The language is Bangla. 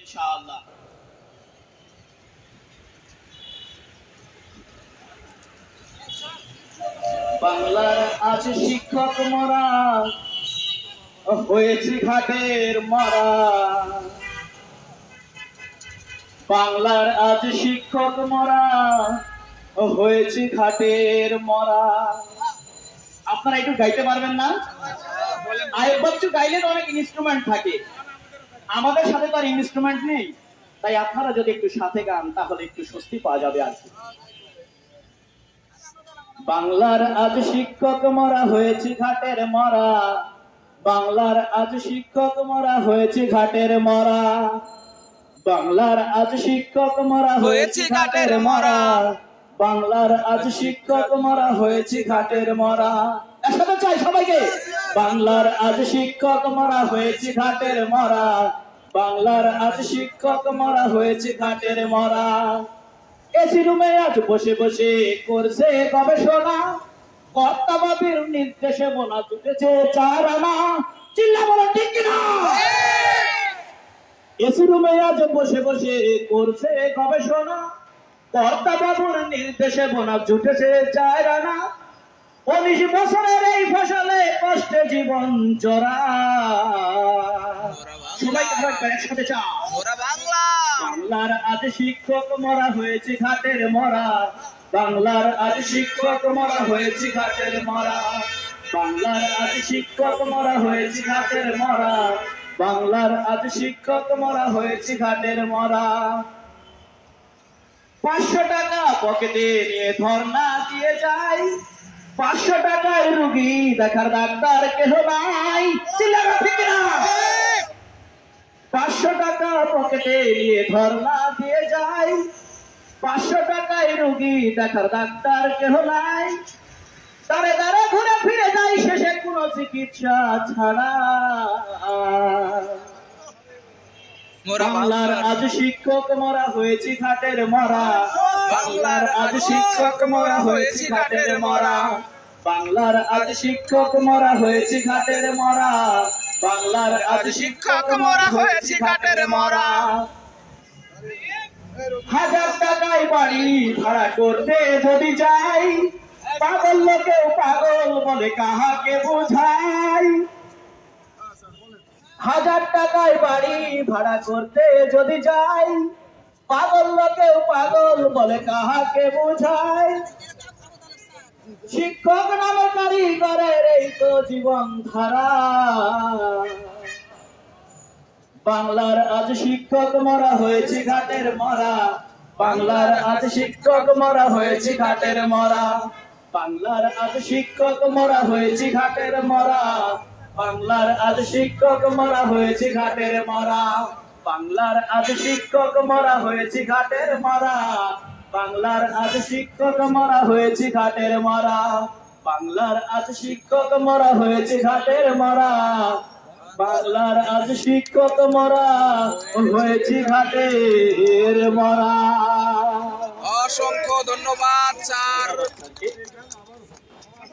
ইনশাআল্লাহ। বাংলার আছে শিক্ষক মরা, হয়েছে ঘাটের মরা। বাংলার আজ শিক্ষক মরা, হয়েছে ঘাটের মরা। আপনারা একটু গাইতে পারবেন না? আয়েব বাচ্চু গাইলেন অনেক ইনস্ট্রুমেন্ট থাকে। আমাদের সাথে তো আর ইনস্ট্রুমেন্ট নেই। তাই আপনারা যদি একটু সাথে গান তাহলে একটু স্বস্তি পাওয়া যাবে আর কি। বাংলার আজ শিক্ষক মরা হয়েছে ঘাটের মরা। বাংলার আজ শিক্ষক মরা হয়েছে ঘাটের মরা। বাংলার আজ শিক্ষক মরা হয়েছে ঘাটের মরা। বাংলার আজ শিক্ষক মরা হয়েছে ঘাটের মরা। একসাথে চাই সবাইকে। বাংলার আজ শিক্ষক মরা হয়েছে ঘাটের মরা। বাংলার আজ শিক্ষক মরা হয়েছে ঘাটের মরা। এসি রুমে আজ বসে বসে করছে গবেষণা। কর্তা বাবির নির্দেশে মোনা তুটেছে চার আনা চিল্লা বলো, ঠিক কিনা? এসি রুমে আজ বসে বসে করছে গবেষণা। কর্তা বাবুর নির্দেশে বোনা জুটেছে চার আনা উনিশ বছরের এই ফসলে কষ্টে জীবন চড়া। সবাই একসাথে চা বাংলা। বাংলার আজ শিক্ষক মরা হয়েছে ঘাটের মরা। বাংলার আজ শিক্ষক মরা হয়েছে ঘাটের মরা। বাংলার আজ শিক্ষক মরা হয়েছে ঘাটের মরা। বাংলার আজ শিক্ষক মরা হয়েছে ঘাটের মরা। পাঁচশো টাকা পকেটে নিয়ে ধর্ণা দিয়ে যাই পাঁচশো টাকায় রুগী দেখার ডাক্তার কেহ নাই। না। পাঁচশো টাকা পকেটে নিয়ে ধর্ণা দিয়ে যাই পাঁচশো টাকায় রুগী দেখার ডাক্তার কেহ নাই। তারে তারে ঘুরে ফিরে যাই শেষে কোনো চিকিৎসা ছাড়া। বাংলার আজ শিক্ষক মরা হয়েছে ঘাটের মরা। বাংলার আজ শিক্ষক মরা হয়েছে ঘাটের মরা। বাংলার আজ শিক্ষক মরা হয়েছে ঘাটের মরা। বাংলার আজ শিক্ষক মরা হয়েছে ঘাটের মরা। হাজার টাকায় বাড়ি ভাড়া করতে যদি যাই, পাগল লোকেও পাগল বলে কাহাকে বোঝাই? হাজার টাকায় বাড়ি ভাড়া করতে যদি যাই পাগল লোকেও পাগল বলে কাহাকে বোঝায়? শিক্ষক নামে কারিগরের এই তো জীবন ধারা। বাংলার আজ শিক্ষক মরা হয়েছে ঘাটের মরা। বাংলার আজ শিক্ষক মরা হয়েছে ঘাটের মরা। বাংলার আজ শিক্ষক মরা হয়েছে ঘাটের মরা। বাংলার আজ শিক্ষক মরা হয়েছে ঘাটের মরা। বাংলার আজ শিক্ষক মরা হয়েছে, ঘাটের মারা। বাংলার আজ শিক্ষক মরা হয়েছে, ঘাটের মারা। বাংলার আজ শিক্ষক মরা হয়েছে, ঘাটের মারা। বাংলার আজ শিক্ষক মরা হয়েছে, ঘাটের মরা। অসংখ্য ধন্যবাদ, স্যার।